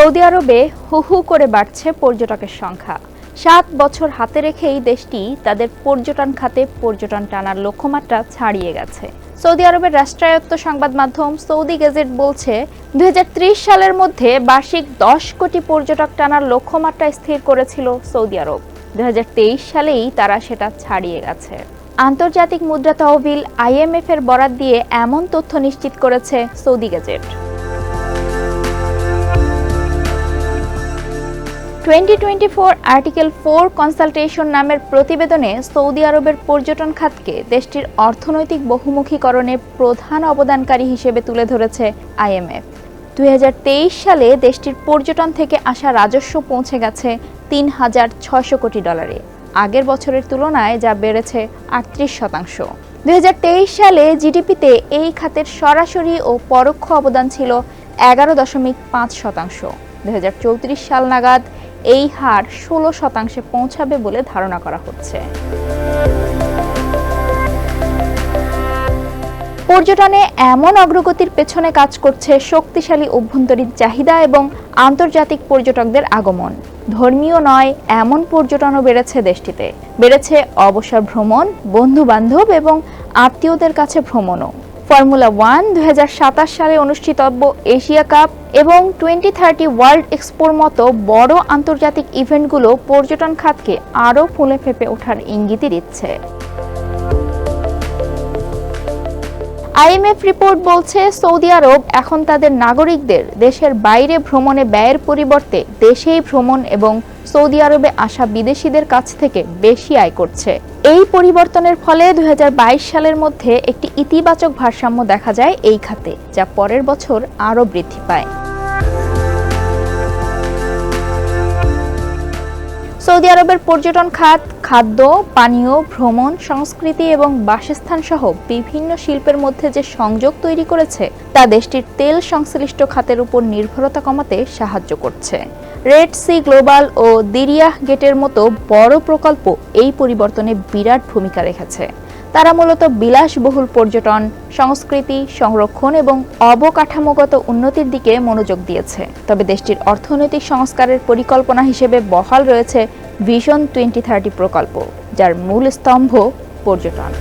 Saudi আরবে হু হু করে বাড়ছে পর্যটকের সংখ্যা। সাত বছর হাতে রেখেই দেশটি তাদের পর্যটন খাতে পর্যটন টানার লক্ষ্যমাত্রা ছাড়িয়ে গেছে। সৌদি আরবের রাষ্ট্রায়ত্ত সংবাদ মাধ্যম সৌদি গেজেট বলছে, দুই হাজার ত্রিশ সালের মধ্যে বার্ষিক দশ কোটি পর্যটক টানার লক্ষ্যমাত্রা স্থির করেছিল সৌদি আরব। দুই হাজার তেইশ সালেই তারা সেটা ছাড়িয়ে গেছে। আন্তর্জাতিক মুদ্রা তহবিল আইএমএফ এর বরাত দিয়ে এমন তথ্য নিশ্চিত করেছে Saudi gazette. Twenty twenty four article four consultation নামের প্রতিবেদনে সৌদি আরবের পর্যটন খাতকে দেশটির অর্থনৈতিক বহুমুখীকরণে প্রধান অবদানকারী হিসেবে তুলে ধরেছে আইএমএফ দুই সালে দেশটির পর্যটন থেকে আসা রাজস্ব পৌঁছে গেছে তিন হাজার ছয়শো কোটি ডলারে। আগের বছরের তুলনায় যা বেড়েছে আটত্রিশ শতাংশ। দুই হাজার তেইশ সালে জিডিপিতে এই খাতের সরাসরি ও পরোক্ষ অবদান ছিল এগারো দশমিক পাঁচ শতাংশ। দুই হাজার চৌত্রিশ সাল নাগাদ এই হার ষোলো শতাংশে পৌঁছাবে বলে ধারণা করা হচ্ছে। পর্যটনে এমন অগ্রগতির পেছনে কাজ করছে শক্তিশালী অভ্যন্তরীণ চাহিদা এবং আন্তর্জাতিক পর্যটকদের আগমন। ধর্মীয় নয়, এমন পর্যটনও বেড়েছে দেশটিতে। বেড়েছে অবসর ভ্রমণ বন্ধু বান্ধব এবং আত্মীয়দের কাছে ভ্রমণও। ফর্মুলা ওয়ান দু হাজার সাতাশ সালে অনুষ্ঠিতব্য এশিয়া কাপ এবং টোয়েন্টি থার্টি ওয়ার্ল্ড এক্সপোর মতো বড় আন্তর্জাতিক ইভেন্টগুলো পর্যটন খাতকে আরও ফুলে ফেঁপে ওঠার ইঙ্গিতই দিচ্ছে। আইএমএফ রিপোর্ট বলছে, সৌদি আরব এখন তাদের নাগরিকদের দেশের বাইরে ভ্রমণে ব্যয়ের পরিবর্তে দেশেই ভ্রমণ এবং সৌদি আরবে আসা বিদেশিদের কাছ থেকে বেশি আয় করছে। এই পরিবর্তনের ফলে দু হাজার বাইশ সালের মধ্যে একটি ইতিবাচক ভারসাম্য দেখা যায় এই খাতে, যা পরের বছর আরও বৃদ্ধি পায়। সৌদি আরবের পর্যটন খাত, খাদ্য, পানীয়, ভ্রমণ, সংস্কৃতি এবং বাসস্থান সহ বিভিন্ন শিল্পের মধ্যে যে সংযোগ তৈরি করেছে, তা দেশটির তেল সংশ্লিষ্ট খাতের উপর নির্ভরতা কমাতে সাহায্য করছে। রেড সি গ্লোবাল ও দিরিয়াহ গেটের মতো বড় প্রকল্প এই পরিবর্তনে বিরাট ভূমিকা রেখেছে। তারা মূলত বিলাসবহুল পর্যটন, সংস্কৃতি, সংরক্ষণ এবং অবকাঠামোগত উন্নতির দিকে মনোযোগ দিয়েছে। তবে দেশটির অর্থনৈতিক সংস্কারের পরিকল্পনা হিসেবে বহাল রয়েছে ভিশন টোয়েন্টি থার্টি প্রকল্প যার মূল স্তম্ভ পর্যটন।